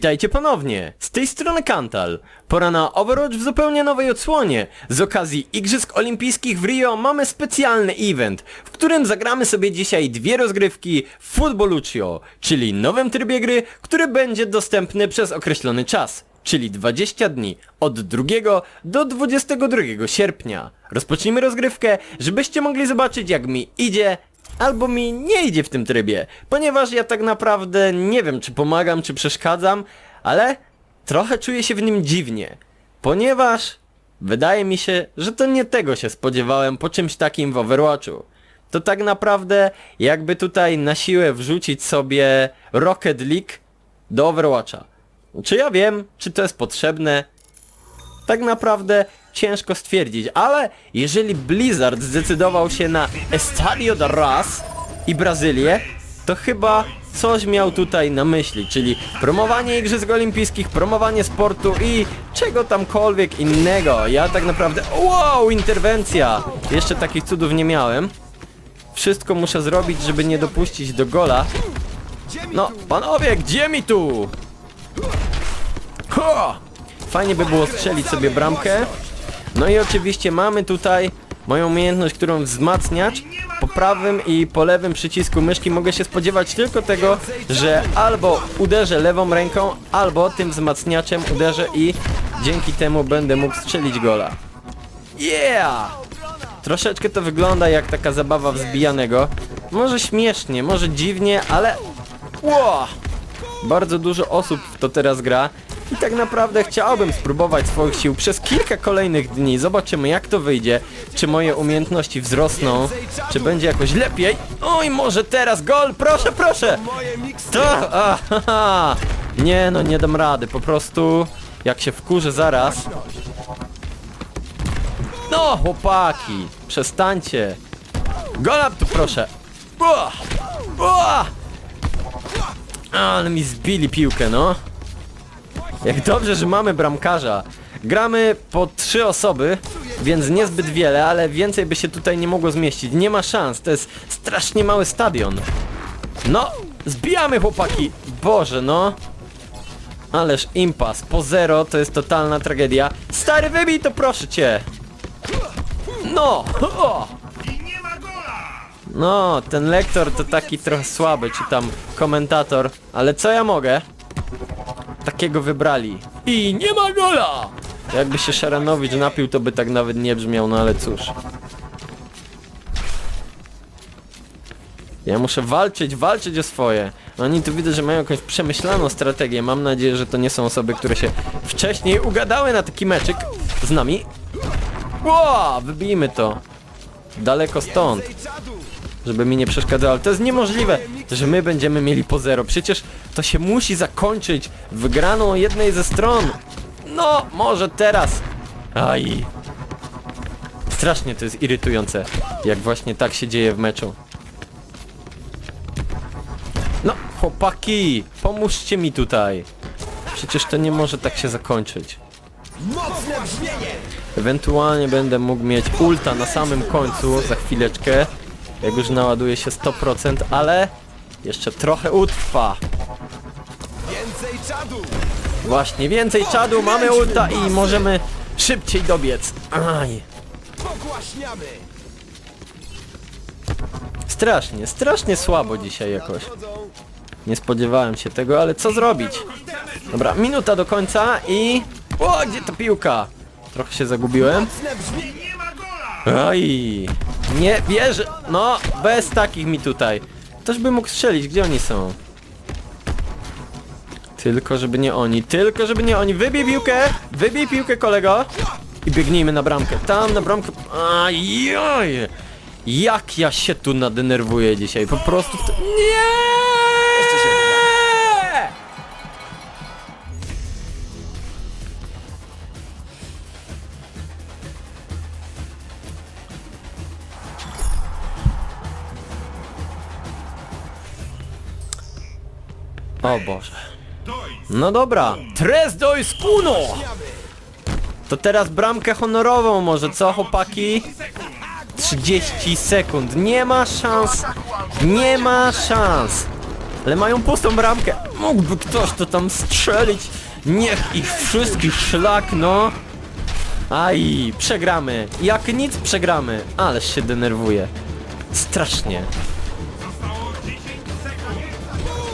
Witajcie ponownie, z tej strony Kantal. Pora na Overwatch w zupełnie nowej odsłonie. Z okazji Igrzysk Olimpijskich w Rio mamy specjalny event, w którym zagramy sobie dzisiaj dwie rozgrywki w Futboluccio, czyli nowym trybie gry, który będzie dostępny przez określony czas, czyli 20 dni, od 2 do 22 sierpnia. Rozpocznijmy rozgrywkę, żebyście mogli zobaczyć jak mi idzie, albo mi nie idzie w tym trybie, ponieważ ja tak naprawdę nie wiem czy pomagam, czy przeszkadzam, ale trochę czuję się w nim dziwnie, ponieważ wydaje mi się, że to nie tego się spodziewałem po czymś takim w Overwatchu. To tak naprawdę jakby tutaj na siłę wrzucić sobie Rocket League do Overwatcha. Czy ja wiem, czy to jest potrzebne? tak naprawdę ciężko stwierdzić, ale jeżeli Blizzard zdecydował się na Estadio da Raz i Brazylię, to chyba coś miał tutaj na myśli, czyli promowanie Igrzysk Olimpijskich, promowanie sportu i czego tamkolwiek innego. Ja tak naprawdę... Wow, interwencja! Jeszcze takich cudów nie miałem. Wszystko muszę zrobić, żeby nie dopuścić do gola. No, panowie, gdzie mi tu? Ho! Fajnie by było strzelić sobie bramkę. No i oczywiście mamy tutaj moją umiejętność, którą wzmacniacz. Po prawym i po lewym przycisku myszki mogę się spodziewać tylko tego, że albo uderzę lewą ręką, albo tym wzmacniaczem uderzę i dzięki temu będę mógł strzelić gola. Yeah! Troszeczkę to wygląda jak taka zabawa wzbijanego. Może śmiesznie, może dziwnie, ale... Wow! Bardzo dużo osób w to teraz gra i tak naprawdę chciałbym spróbować swoich sił przez kilka kolejnych dni. Zobaczymy jak to wyjdzie, czy moje umiejętności wzrosną, czy będzie jakoś lepiej. Oj, może teraz gol, proszę, proszę! To, nie no, nie dam rady, po prostu jak się wkurzę zaraz. No, chłopaki, przestańcie. Gola tu proszę. Ua, ua. Ale mi zbili piłkę, no. Jak dobrze, że mamy bramkarza. Gramy po trzy osoby, więc niezbyt wiele, ale więcej by się tutaj nie mogło zmieścić. Nie ma szans, to jest strasznie mały stadion. No, zbijamy chłopaki. Boże, no. Ależ impas, po zero to jest totalna tragedia. Stary, wybij to proszę cię. No, o. No, ten lektor to taki trochę słaby, czy tam komentator, ale co ja mogę? Takiego wybrali. I nie ma gola! Jakby się Szaranowicz napił, to by tak nawet nie brzmiał, no ale cóż. Ja muszę walczyć, walczyć o swoje. Oni tu widzę, że mają jakąś przemyślaną strategię. Mam nadzieję, że to nie są osoby, które się wcześniej ugadały na taki meczyk z nami. Ło, wybijmy to. Daleko stąd żeby mi nie przeszkadzało. Ale to jest niemożliwe, że my będziemy mieli po zero. Przecież to się musi zakończyć wygraną jednej ze stron. No, może teraz. Aj. Strasznie to jest irytujące, jak właśnie tak się dzieje w meczu. No, chłopaki, pomóżcie mi tutaj. Przecież to nie może tak się zakończyć. Ewentualnie będę mógł mieć ulta na samym końcu za chwileczkę. Jak już naładuje się 100%, ale jeszcze trochę utrwa. Więcej czadu! Właśnie, więcej czadu, mamy ulta i możemy szybciej dobiec. Aj. Pogłaśniamy! Strasznie, strasznie słabo dzisiaj jakoś. Nie spodziewałem się tego, ale co zrobić? Dobra, minuta do końca i... O, gdzie ta piłka? Trochę się zagubiłem. Mocne brzmienie! Oj, nie wierzę. No, bez takich mi tutaj. Ktoś by mógł strzelić, gdzie oni są? Tylko żeby nie oni, tylko żeby nie oni. Wybij piłkę, wybij piłkę kolego. I biegnijmy na bramkę. Tam na bramkę. Ajoj. Jak ja się tu nadenerwuję dzisiaj. Po prostu. Nie! O Boże. No dobra. Tres dois uno! To teraz bramkę honorową może, co chłopaki? 30 sekund. Nie ma szans. Nie ma szans. Ale mają pustą bramkę. Mógłby ktoś to tam strzelić. Niech ich wszystkich szlak, no. Aj, przegramy. Jak nic przegramy. Ależ się denerwuję. Strasznie.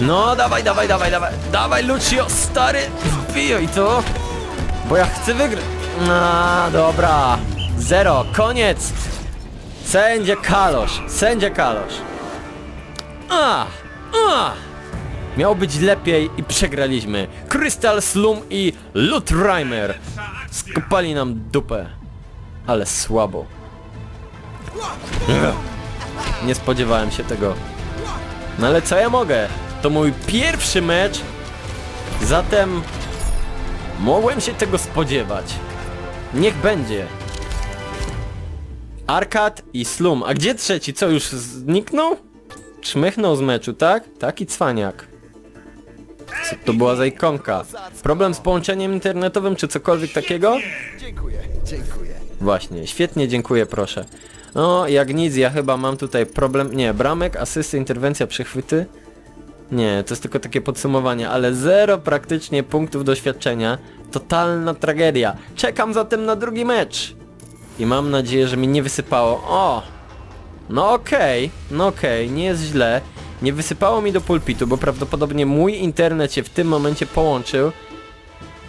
No, dawaj, dawaj, dawaj, dawaj. Dawaj, Lucio, stary. Wbijaj to. Bo ja chcę wygrać. No, dobra. Zero, koniec. Sędzia Kalosz, sędzia Kalosz. A, a. Miało być lepiej i przegraliśmy. Crystal Slum i Lutrimer. Skopali nam dupę. Ale słabo. Nie spodziewałem się tego. No ale co ja mogę? To mój pierwszy mecz. Zatem mogłem się tego spodziewać. Niech będzie. Arkad i Slum. A gdzie trzeci? Co już zniknął? Czmychnął z meczu, tak? Taki cwaniak. Co to była za ikonka? Problem z połączeniem internetowym czy cokolwiek takiego? Dziękuję, dziękuję. Właśnie, świetnie, dziękuję, proszę. No, jak nic, ja chyba mam tutaj problem... Nie, bramek, asysty, interwencja, przechwyty? Nie, to jest tylko takie podsumowanie, ale zero praktycznie punktów doświadczenia. Totalna tragedia. Czekam zatem na drugi mecz. I mam nadzieję, że mi nie wysypało. O! No okej, no okej, nie jest źle. Nie wysypało mi do pulpitu, bo prawdopodobnie mój internet się w tym momencie połączył.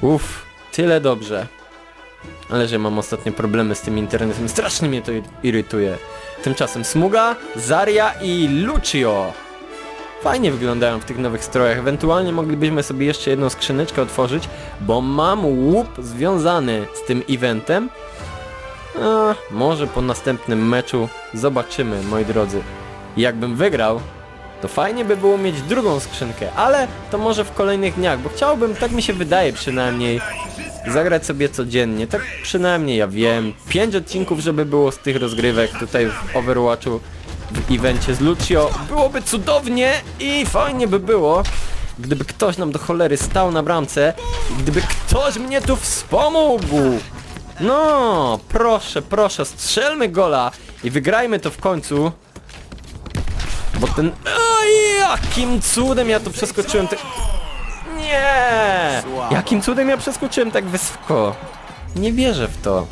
Uff, tyle dobrze. Ale że mam ostatnio problemy z tym internetem, strasznie mnie to ir- irytuje. Tymczasem Smuga, Zaria i Lucio. Fajnie wyglądają w tych nowych strojach. Ewentualnie moglibyśmy sobie jeszcze jedną skrzyneczkę otworzyć, bo mam łup związany z tym eventem. A, może po następnym meczu zobaczymy, moi drodzy. Jakbym wygrał, to fajnie by było mieć drugą skrzynkę, ale to może w kolejnych dniach, bo chciałbym, tak mi się wydaje przynajmniej, zagrać sobie codziennie, tak przynajmniej ja wiem, 5 odcinków, żeby było z tych rozgrywek tutaj w Overwatchu, w evencie z Lucio, byłoby cudownie i fajnie by było, gdyby ktoś nam do cholery stał na bramce, i gdyby ktoś mnie tu wspomógł. No, proszę, proszę, strzelmy gola i wygrajmy to w końcu. Bo ten... Oj, jakim cudem ja to przeskoczyłem tak... Nie! Jakim cudem ja przeskoczyłem tak wysoko? Nie wierzę w to.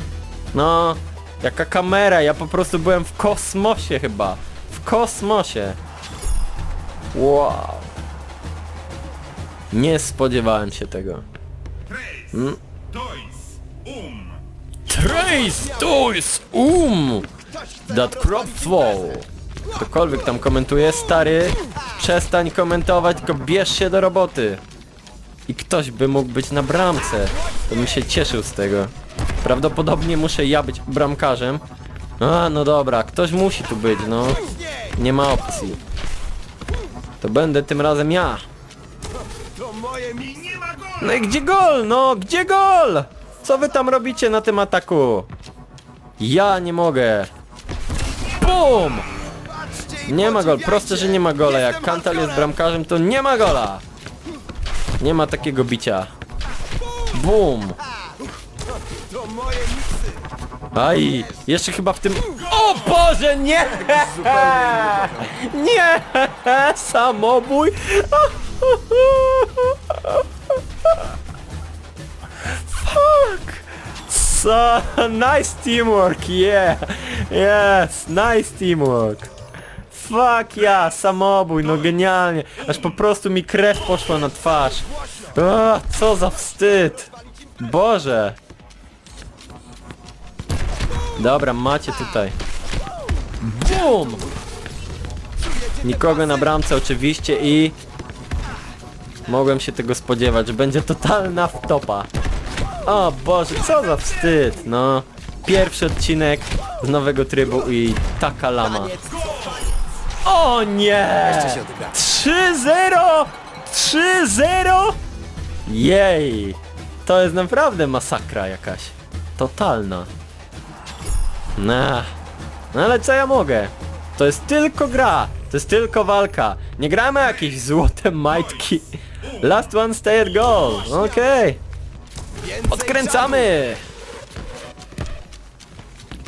No, jaka kamera, ja po prostu byłem w kosmosie chyba. W kosmosie. Wow. Nie spodziewałem się tego. Um. Trace, to jest um! That crop fall. Ktokolwiek tam komentuje, stary, przestań komentować, tylko bierz się do roboty. I ktoś by mógł być na bramce. To bym się cieszył z tego. Prawdopodobnie muszę ja być bramkarzem. A, no dobra, ktoś musi tu być, no. Nie ma opcji. To będę tym razem ja. No i gdzie gol? No, gdzie gol? Co wy tam robicie na tym ataku? Ja nie mogę. BUM! Nie ma gol, proste, że nie ma gola. Jak Kantal jest bramkarzem, to nie ma gola. Nie ma takiego bicia. BUM! Aj, jeszcze chyba w tym... O Boże, nie! Nie! Samobój! Fuck! So, nice teamwork, yeah! Yes, nice teamwork! Fuck ja, samobój, no genialnie! Aż po prostu mi krew poszła na twarz. O, co za wstyd! Boże! Dobra, macie tutaj. BUM! Nikogo na bramce oczywiście i... Mogłem się tego spodziewać, że będzie totalna wtopa. O Boże, co za wstyd, no. Pierwszy odcinek z nowego trybu i taka lama. O nie! Jeszcze się odegra. 3-0! 3-0! Jej! To jest naprawdę masakra jakaś. Totalna. Nah. No ale co ja mogę? To jest tylko gra. To jest tylko walka. Nie gramy jakieś złote majtki. Last one stay at goal. Okej. Więcej Odkręcamy!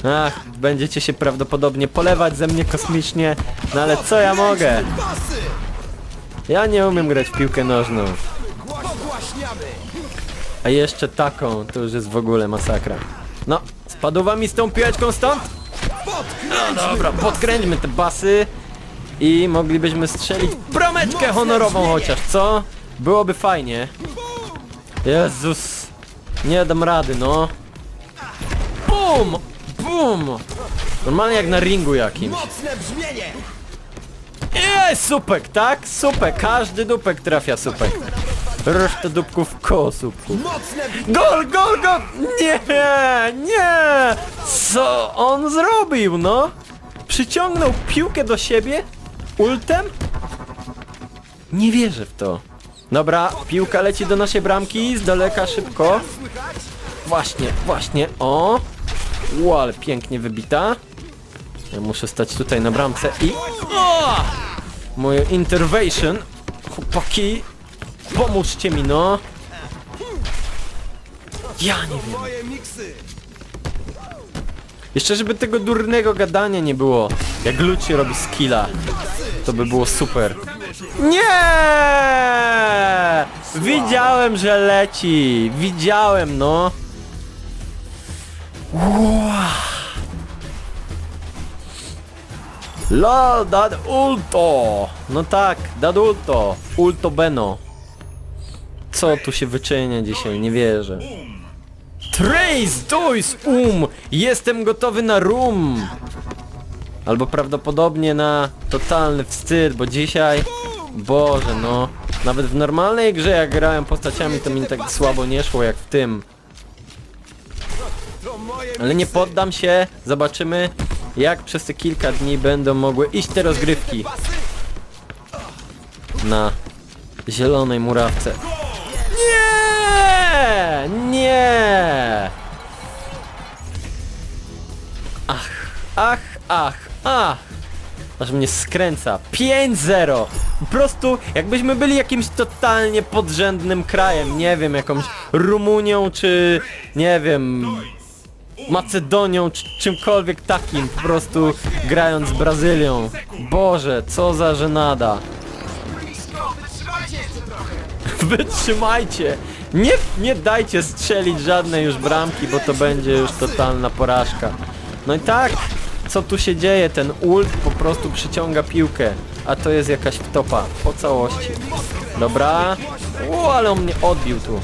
Ach, będziecie się prawdopodobnie polewać ze mnie kosmicznie, no ale co ja mogę? Ja nie umiem grać w piłkę nożną. A jeszcze taką, to już jest w ogóle masakra. No, spadła mi z tą piłeczką stąd? No dobra, podkręćmy te basy i moglibyśmy strzelić brameczkę honorową chociaż, co? Byłoby fajnie. Jezus, nie dam rady, no. Bum! Bum! Normalnie jak na ringu jakimś. Mocne brzmienie! Supek, tak? Supek, każdy dupek trafia supek. Reszta dupków koło. Mocne Gol, gol, gol! Nie, nie! Co on zrobił, no? Przyciągnął piłkę do siebie? Ultem? Nie wierzę w to. Dobra, piłka leci do naszej bramki, z daleka szybko. Właśnie, właśnie, o! Ło, ale pięknie wybita. Ja muszę stać tutaj na bramce i... O! Moje intervention. Chłopaki, pomóżcie mi, no. Ja nie wiem. Jeszcze żeby tego durnego gadania nie było. Jak Luci robi skilla. To by było super. Nie! Widziałem, że leci. Widziałem, no. LOL, dad ulto! No tak, dad ulto. Ulto Beno. Co tu się wyczynia dzisiaj? Nie wierzę. Trace, Dois, um! Jestem gotowy na rum! Albo prawdopodobnie na totalny wstyd, bo dzisiaj... Boże, no... Nawet w normalnej grze jak grałem postaciami to mi tak słabo nie szło jak w tym. Ale nie poddam się, zobaczymy jak przez te kilka dni będą mogły iść te rozgrywki na zielonej murawce. Nie! Nie! Ach, ach, ach, ach! Aż mnie skręca. 5-0! Po prostu jakbyśmy byli jakimś totalnie podrzędnym krajem, nie wiem, jakąś Rumunią czy nie wiem, Macedonią czy czymkolwiek takim, po prostu grając z Brazylią. Boże, co za żenada. Wytrzymajcie! Nie, nie dajcie strzelić żadnej już bramki, bo to będzie już totalna porażka. No i tak, co tu się dzieje? Ten ult po prostu przyciąga piłkę, a to jest jakaś wtopa po całości. Dobra. U, ale on mnie odbił tu.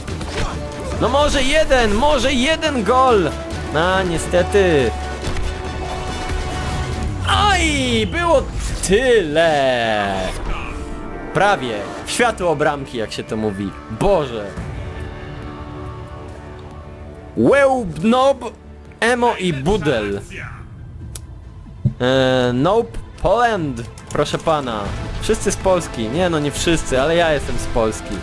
No może jeden, może jeden gol! A, niestety. Aj, było tyle. Prawie. W światło bramki, jak się to mówi. Boże. Łełbnob, Emo i Budel. E, nope, Poland, proszę pana. Wszyscy z Polski. Nie no, nie wszyscy, ale ja jestem z Polski.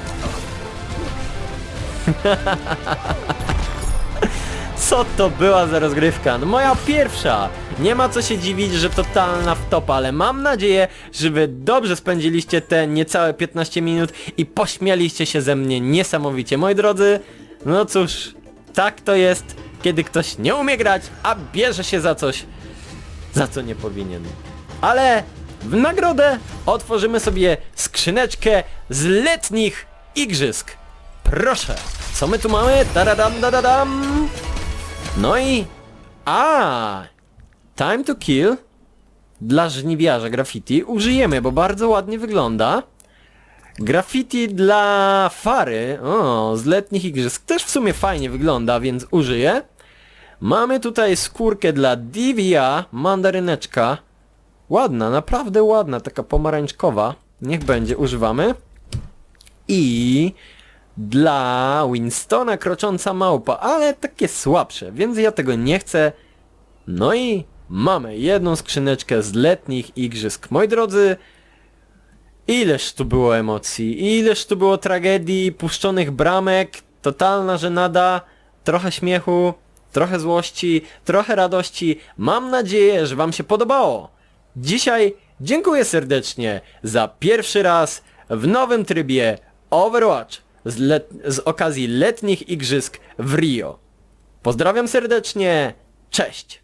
Co to była za rozgrywka? No moja pierwsza! Nie ma co się dziwić, że totalna wtopa, ale mam nadzieję, że wy dobrze spędziliście te niecałe 15 minut i pośmialiście się ze mnie niesamowicie. Moi drodzy, no cóż, tak to jest, kiedy ktoś nie umie grać, a bierze się za coś, za co nie powinien. Ale w nagrodę otworzymy sobie skrzyneczkę z letnich igrzysk. Proszę, co my tu mamy? Taradam, dadadam. No i... A, Time to Kill dla żniwiarza graffiti użyjemy, bo bardzo ładnie wygląda. Graffiti dla Fary, o, z letnich igrzysk też w sumie fajnie wygląda, więc użyję. Mamy tutaj skórkę dla Divia, mandaryneczka. Ładna, naprawdę ładna, taka pomarańczkowa. Niech będzie, używamy. I dla Winstona krocząca małpa, ale takie słabsze, więc ja tego nie chcę. No i mamy jedną skrzyneczkę z letnich igrzysk. Moi drodzy, ileż tu było emocji, ileż tu było tragedii, puszczonych bramek, totalna żenada, trochę śmiechu, trochę złości, trochę radości. Mam nadzieję, że wam się podobało. Dzisiaj dziękuję serdecznie za pierwszy raz w nowym trybie Overwatch z, let- z okazji letnich igrzysk w Rio. Pozdrawiam serdecznie, cześć!